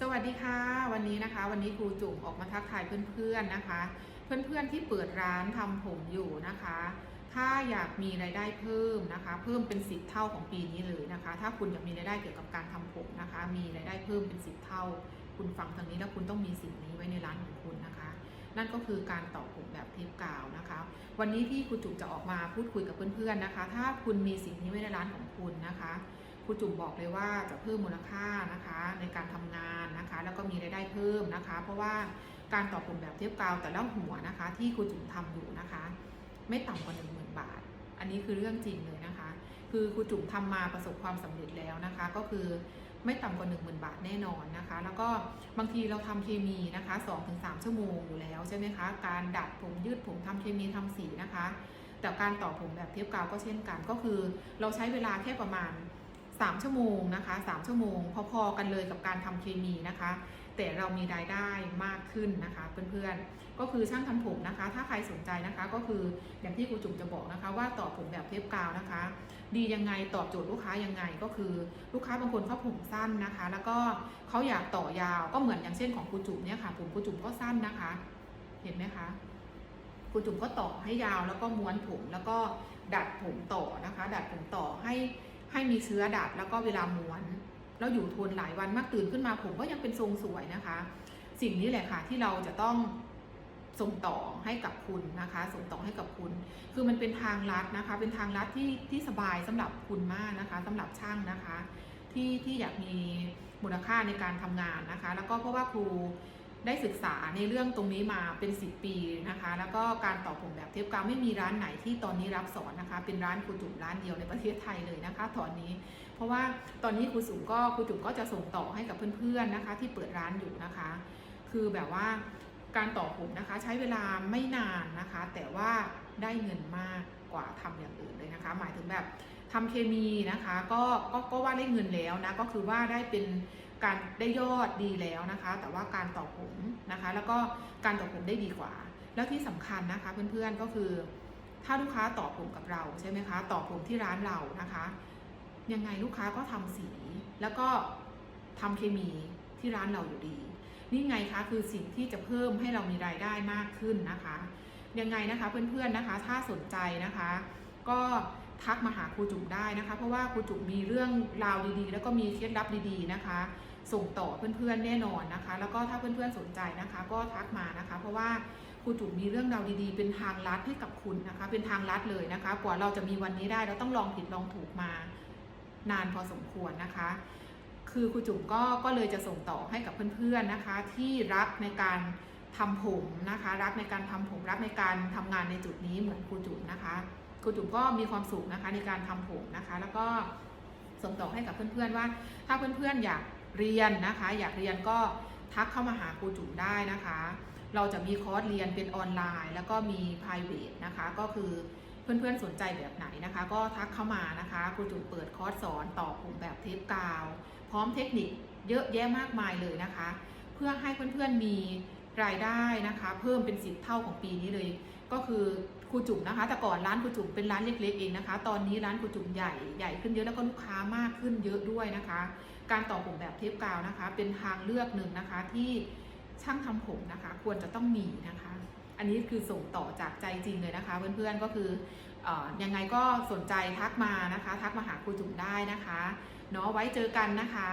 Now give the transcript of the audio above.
สวัสดีค่ะ วันนี้นะคะ วันนี้ครูจุ๋มออกมาทักทายเพื่อนๆนะคะ เพื่อนๆที่เปิดร้านทำผมอยู่นะคะ ถ้าอยากมีรายได้เพิ่มนะคะ เพิ่มเป็นสิบเท่าของปีนี้เลยนะคะ ถ้าคุณอยากมีรายได้เกี่ยวกับการทำผมนะคะ มีรายได้เพิ่มเป็นสิบเท่า คุณฟังทางนี้แล้วคุณต้องมีสิ่งนี้ไว้ในร้านของคุณนะคะ นั่นก็คือการต่อผมแบบเทปกาวนะคะ วันนี้ที่ครูจุ๋มจะออกมาพูดคุยกับเพื่อนๆนะคะ ถ้าคุณมีสิ่งนี้ไว้ในร้านของคุณนะคะ ครูจุ๋มบอกเลยว่าจะเพิ่มมูลค่านะคะในการทำงานนะคะ แล้วก็มีรายได้เพิ่มนะคะ เพราะว่าการต่อผมแบบเทียบกาวแต่ละหัวนะคะ ที่ครูจุ๋มทำอยู่นะคะ ไม่ต่ำกว่า1 0,000บาท อันนี้คือเรื่องจริงเลยนะคะ คือครูจุ๋มทำมาประสบความสำเร็จแล้วนะคะ ก็คือไม่ต่ำกว่า 1 0,000 บาทแน่นอนนะคะ แล้วก็บางทีเราทำเคมีนะคะ 2-3 ชั่วโมงอยู่แล้วใช่ไหมคะ การดัดผมยืดผมทำเคมีทำสีนะคะ แต่การต่อผมแบบเทียบกาวก็เช่นกัน ก็คือเราใช้เวลาแค่ประมาณ 3 ชั่วโมงนะคะ 3 ชั่วโมง พอๆกันเลยกับการทำเคมีนะคะ แต่เรามีรายได้มากขึ้นนะคะ เพื่อนๆ ก็คือช่างทำผมนะคะ ถ้าใครสนใจนะคะก็คืออย่างที่ครูจุ๋มจะบอกนะคะ ว่าต่อผมแบบเทปกาวนะคะ ดียังไงตอบโจทย์ลูกค้ายังไงก็คือ ลูกค้าบางคนเขาผมสั้นนะคะ แล้วก็เขาอยากต่อยาวก็เหมือนอย่างเช่นของครูจุ๋มเนี่ยค่ะ ผมครูจุ๋มก็สั้นนะคะ เห็นไหมคะครูจุ๋มก็ต่อให้ยาวแล้วก็ม้วนผมแล้วก็ดัดผมต่อนะคะ ดัดผมต่อให้ ให้มีเชื้อดัดแล้วก็เวลาม้วน แล้วอยู่ทนหลายวันมากตื่นขึ้นมาผมก็ยังเป็นทรงสวยนะคะ สิ่งนี้แหละค่ะที่เราจะต้องส่งต่อให้กับคุณนะคะ ส่งต่อให้กับคุณ คือมันเป็นทางลัดนะคะ เป็นทางลัดที่ที่สบายสำหรับคุณมากนะคะสำหรับช่างนะคะ ที่ที่อยากมีมูลค่าในการทำงานนะคะ แล้วก็เพราะว่าครู ได้ศึกษาในเรื่องตรงนี้มาเป็น 10 ปีนะคะ แล้วก็การต่อผมแบบเทปกาวไม่มีร้านไหนที่ตอนนี้รับสอนนะคะ เป็นร้านครูจุ๋มร้านเดียวในประเทศไทยเลยนะคะ ตอนนี้ เพราะว่าตอนนี้ครูสุ๋มก็ครูจุ๋มก็จะส่งต่อให้กับเพื่อนๆนะคะ ที่เปิดร้านอยู่นะคะ คือแบบว่าการต่อผมนะคะ ใช้เวลาไม่นานนะคะ แต่ว่าได้เงินมากกว่าทำอย่างอื่นเลยนะคะ หมายถึงแบบทำเคมีนะคะ ก็ก็ก็ว่าได้เงินแล้วนะก็คือว่าได้เป็น การได้ยอดดีแล้วนะคะ แต่ว่าการต่อผมนะคะ แล้วก็การต่อผมได้ดีกว่า แล้วที่สำคัญนะคะเพื่อนๆก็คือ ถ้าลูกค้าต่อผมกับเราใช่ไหมคะต่อผมที่ร้านเรานะคะ ยังไงลูกค้าก็ทำสีแล้วก็ทำเคมีที่ร้านเราอยู่ดี นี่ไงคะคือสิ่งที่จะเพิ่มให้เรามีรายได้มากขึ้นนะคะ ยังไงนะคะเพื่อนๆนะคะ ถ้าสนใจนะคะ ก็ ทักมาหาครูจุ๋มได้นะคะ เพราะว่าครูจุ๋มมีเรื่องราวดีๆ แล้วก็มีเคล็ดลับดีๆนะคะ ส่งต่อเพื่อนๆแน่นอนนะคะ แล้วก็ถ้าเพื่อนๆสนใจนะคะ ก็ทักมานะคะ เพราะว่าครูจุ๋มมีเรื่องราวดีๆ เป็นทางลัดให้กับคุณนะคะ เป็นทางลัดเลยนะคะ กว่าเราจะมีวันนี้ได้เราต้องลองผิดลองถูกมานานพอสมควรนะคะ คือครูจุ๋มก็ก็เลยจะส่งต่อให้กับเพื่อนๆนะคะ ที่รักในการทำผมนะคะ รักในการทำผมรักในการทำงานในจุดนี้เหมือนครูจุ๋มนะคะ ครูจุ๋มก็มีความสุขนะคะในการทำผมนะคะ แล้วก็ส่งต่อให้กับเพื่อนๆว่า ถ้าเพื่อนๆอยากเรียนนะคะ อยากเรียนก็ทักเข้ามาหาครูจุ๋มได้นะคะ เราจะมีคอร์สเรียนเป็นออนไลน์ แล้วก็มี private นะคะ ก็คือเพื่อนๆสนใจแบบไหนนะคะ ก็ทักเข้ามานะคะครูจุ๋มเปิดคอร์สสอนต่อผมแบบเทปกาว พร้อมเทคนิคเยอะแยะมากมายเลยนะคะ เพื่อให้เพื่อนๆมี รายได้นะคะ เพิ่มเป็นสิบเท่าของปีนี้เลย ก็คือครูจุ๋มนะคะ แต่ก่อนร้านครูจุ๋มเป็นร้านเล็กๆเองนะคะ ตอนนี้ร้านครูจุ๋มใหญ่ใหญ่ขึ้นเยอะแล้วก็ลูกค้ามากขึ้นเยอะด้วยนะคะ การต่อผมแบบเทปกาวนะคะ เป็นทางเลือกหนึ่งนะคะที่ช่างทำผมนะคะ ควรจะต้องมีนะคะ อันนี้คือส่งต่อจากใจจริงเลยนะคะ เพื่อนๆก็คือออยังไงก็สนใจทักมานะคะ ทักมาหาครูจุ๋มได้นะคะเนาะไว้เจอกันนะคะ